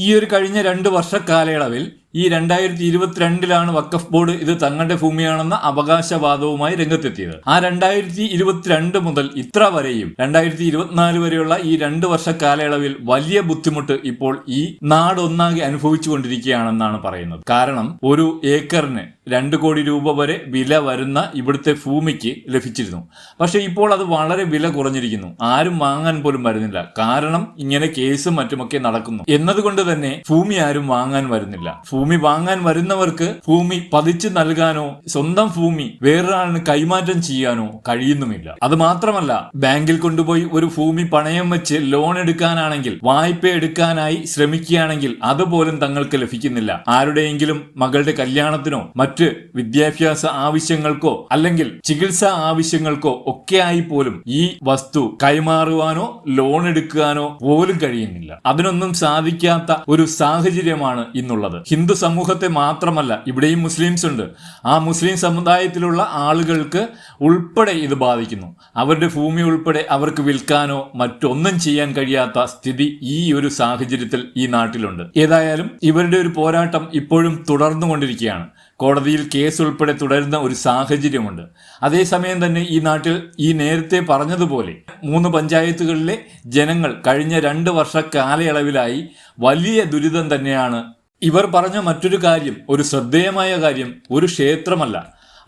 ഈ ഒരു കഴിഞ്ഞ രണ്ട് വർഷ കാലയളവിൽ ഈ രണ്ടായിരത്തി ഇരുപത്തിരണ്ടിലാണ് വക്കഫ് ബോർഡ് ഇത് തങ്ങളുടെ ഭൂമിയാണെന്ന അവകാശവാദവുമായി രംഗത്തെത്തിയത്. ആ രണ്ടായിരത്തി ഇരുപത്തിരണ്ട് മുതൽ ഇത്ര വരെയും രണ്ടായിരത്തി ഇരുപത്തിനാല് വരെയുള്ള ഈ രണ്ട് വർഷ കാലയളവിൽ വലിയ ബുദ്ധിമുട്ട് ഇപ്പോൾ ഈ നാടൊന്നാകെ അനുഭവിച്ചുകൊണ്ടിരിക്കുകയാണെന്നാണ് പറയുന്നത്. കാരണം ഒരു ഏക്കറിന് രണ്ട് കോടി രൂപ വരെ വില വരുന്ന ഇവിടുത്തെ ഭൂമിക്ക് ലഭിച്ചിരുന്നു. പക്ഷേ ഇപ്പോൾ അത് വളരെ വില കുറഞ്ഞിരിക്കുന്നു. ആരും വാങ്ങാൻ പോലും വരുന്നില്ല. കാരണം ഇങ്ങനെ കേസും മറ്റുമൊക്കെ നടക്കുന്നു. എന്നതുകൊണ്ട് തന്നെ ഭൂമി ആരും വാങ്ങാൻ വരുന്നില്ല. ഭൂമി വാങ്ങാൻ വരുന്നവർക്ക് ഭൂമി പതിച്ചു നൽകാനോ സ്വന്തം ഭൂമി വേറൊരാളിന് കൈമാറ്റം ചെയ്യാനോ കഴിയുന്നുമില്ല. അത് മാത്രമല്ല ബാങ്കിൽ കൊണ്ടുപോയി ഒരു ഭൂമി പണയം വെച്ച് ലോൺ എടുക്കാനാണെങ്കിൽ വായ്പ എടുക്കാനായി ശ്രമിക്കുകയാണെങ്കിൽ അതുപോലും തങ്ങൾക്ക് ലഭിക്കുന്നില്ല. ആരുടെയെങ്കിലും മകളുടെ കല്യാണത്തിനോ മറ്റ് വിദ്യാഭ്യാസ ആവശ്യങ്ങൾക്കോ അല്ലെങ്കിൽ ചികിത്സാ ആവശ്യങ്ങൾക്കോ ഒക്കെയായി പോലും ഈ വസ്തു കൈമാറുവാനോ ലോൺ എടുക്കാനോ പോലും കഴിയുന്നില്ല. അതിനൊന്നും സാധിക്കാത്ത ഒരു സാഹചര്യമാണ് ഇന്നുള്ളത്. ഹിന്ദു സമൂഹത്തെ മാത്രമല്ല ഇവിടെയും മുസ്ലിംസ് ഉണ്ട്. ആ മുസ്ലിം സമുദായത്തിലുള്ള ആളുകൾക്ക് ഉൾപ്പെടെ ഇത് ബാധിക്കുന്നു. അവരുടെ ഭൂമി ഉൾപ്പെടെ അവർക്ക് വിൽക്കാനോ മറ്റൊന്നും ചെയ്യാൻ കഴിയാത്ത സ്ഥിതി ഈ ഒരു സാഹചര്യത്തിൽ ഈ നാട്ടിലുണ്ട്. ഏതായാലും ഇവരുടെ ഒരു പോരാട്ടം ഇപ്പോഴും തുടർന്നുകൊണ്ടിരിക്കുകയാണ് കോടതിയിൽ കേസ് ഉൾപ്പെടെ തുടരുന്ന ഒരു സാഹചര്യമുണ്ട്. അതേസമയം തന്നെ ഈ നാട്ടിൽ ഈ നേരത്തെ പറഞ്ഞതുപോലെ മൂന്ന് പഞ്ചായത്തുകളിലെ ജനങ്ങൾ കഴിഞ്ഞ രണ്ട് വർഷ കാലയളവിലായി വലിയ ദുരിതം തന്നെയാണ് ഇവർ പറഞ്ഞ മറ്റൊരു കാര്യം ഒരു ശ്രദ്ധേയമായ കാര്യം ഒരു ക്ഷേത്രമല്ല.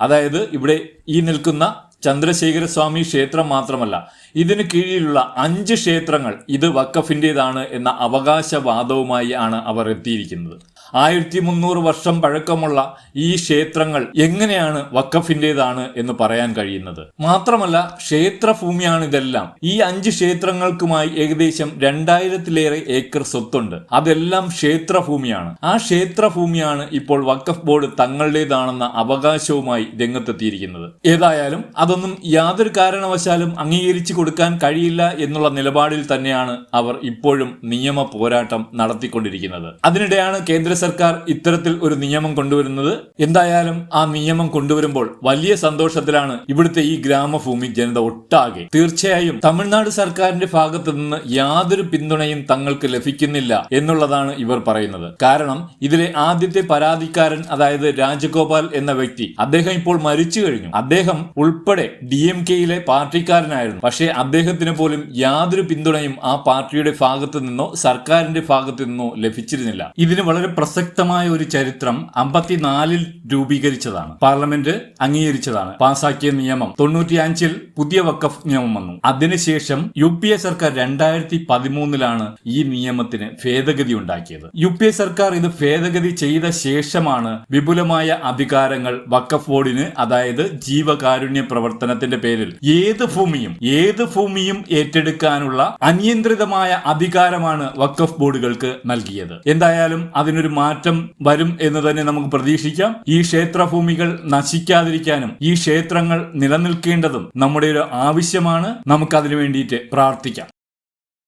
അതായത് ഇവിടെ ഈ നിൽക്കുന്ന ചന്ദ്രശേഖര സ്വാമി ക്ഷേത്രം മാത്രമല്ല ഇതിന് കീഴിലുള്ള അഞ്ച് ക്ഷേത്രങ്ങൾ ഇത് വക്കഫിന്റെതാണ് എന്ന അവകാശവാദവുമായി ആണ് അവർ എത്തിയിരിക്കുന്നത്. ആയിരത്തി മുന്നൂറ് വർഷം പഴക്കമുള്ള ഈ ക്ഷേത്രങ്ങൾ എങ്ങനെയാണ് വക്കഫിന്റെതാണ് എന്ന് പറയാൻ കഴിയുന്നത്? മാത്രമല്ല ക്ഷേത്രഭൂമിയാണ് ഇതെല്ലാം. ഈ അഞ്ച് ക്ഷേത്രങ്ങൾക്കുമായി ഏകദേശം രണ്ടായിരത്തിലേറെ ഏക്കർ സ്വത്തുണ്ട്. അതെല്ലാം ക്ഷേത്രഭൂമിയാണ്. ആ ക്ഷേത്രഭൂമിയാണ് ഇപ്പോൾ വക്കഫ് ബോർഡ് തങ്ങളുടേതാണെന്ന അവകാശവുമായി രംഗത്തെത്തിയിരിക്കുന്നത്. ഏതായാലും അതൊന്നും യാതൊരു കാരണവശാലും അംഗീകരിച്ചു കൊടുക്കാൻ കഴിയില്ല എന്നുള്ള നിലപാടിൽ തന്നെയാണ് അവർ ഇപ്പോഴും നിയമ പോരാട്ടം നടത്തിക്കൊണ്ടിരിക്കുന്നത്. അതിനിടെയാണ് കേന്ദ്ര സർക്കാർ ഇത്തരത്തിൽ ഒരു നിയമം കൊണ്ടുവരുന്നത്? എന്തായാലും ആ നിയമം കൊണ്ടുവരുമ്പോൾ വലിയ സന്തോഷത്തിലാണ് ഇവിടുത്തെ ഈ ഗ്രാമഭൂമി ജനത ഒട്ടാകെ. തീർച്ചയായും തമിഴ്നാട് സർക്കാരിന്റെ ഭാഗത്തു നിന്ന് യാതൊരു പിന്തുണയും തങ്ങൾക്ക് ലഭിക്കുന്നില്ല എന്നുള്ളതാണ് ഇവർ പറയുന്നത്. കാരണം ഇതിലെ ആദ്യത്തെ പരാതിക്കാരൻ അതായത് രാജഗോപാൽ എന്ന വ്യക്തി അദ്ദേഹം ഇപ്പോൾ മരിച്ചു കഴിഞ്ഞു. അദ്ദേഹം ഉൾപ്പെടെ ഡി എം കെയിലെ പാർട്ടിക്കാരനായിരുന്നു. പക്ഷേ അദ്ദേഹത്തിന് പോലും യാതൊരു പിന്തുണയും ആ പാർട്ടിയുടെ ഭാഗത്തു നിന്നോ സർക്കാരിന്റെ ഭാഗത്തു നിന്നോ ലഭിച്ചിരുന്നില്ല. ഇതിന് വളരെ പ്രസക്തമായ ഒരു ചരിത്രം അമ്പത്തിനാലിൽ രൂപീകരിച്ചതാണ്. പാർലമെന്റ് അംഗീകരിച്ചതാണ്. പാസാക്കിയ നിയമം തൊണ്ണൂറ്റിയഞ്ചിൽ പുതിയ വക്കഫ് നിയമം വന്നു. അതിനുശേഷം യു പി എ സർക്കാർ രണ്ടായിരത്തി പതിമൂന്നിലാണ് ഈ നിയമത്തിന് ഭേദഗതി ഉണ്ടാക്കിയത്. യു പി എ സർക്കാർ ഇത് ഭേദഗതി ചെയ്ത ശേഷമാണ് വിപുലമായ അധികാരങ്ങൾ വക്കഫ് ബോർഡിന് അതായത് ജീവകാരുണ്യ പ്രവർത്തനത്തിന്റെ പേരിൽ ഏത് ഭൂമിയും ഏത് ഭൂമിയും ഏറ്റെടുക്കാനുള്ള അനിയന്ത്രിതമായ അധികാരമാണ് വക്കഫ് ബോർഡുകൾക്ക് നൽകിയത്. എന്തായാലും അതിനൊരു മാറ്റം വരും എന്ന് തന്നെ നമുക്ക് പ്രതീക്ഷിക്കാം. ഈ ക്ഷേത്രഭൂമികൾ നശിക്കാതിരിക്കാനും ഈ ക്ഷേത്രങ്ങൾ നിലനിൽക്കേണ്ടതും നമ്മുടെ ഒരു ആവശ്യമാണ്. നമുക്കതിനു വേണ്ടിയിട്ട് പ്രാർത്ഥിക്കാം.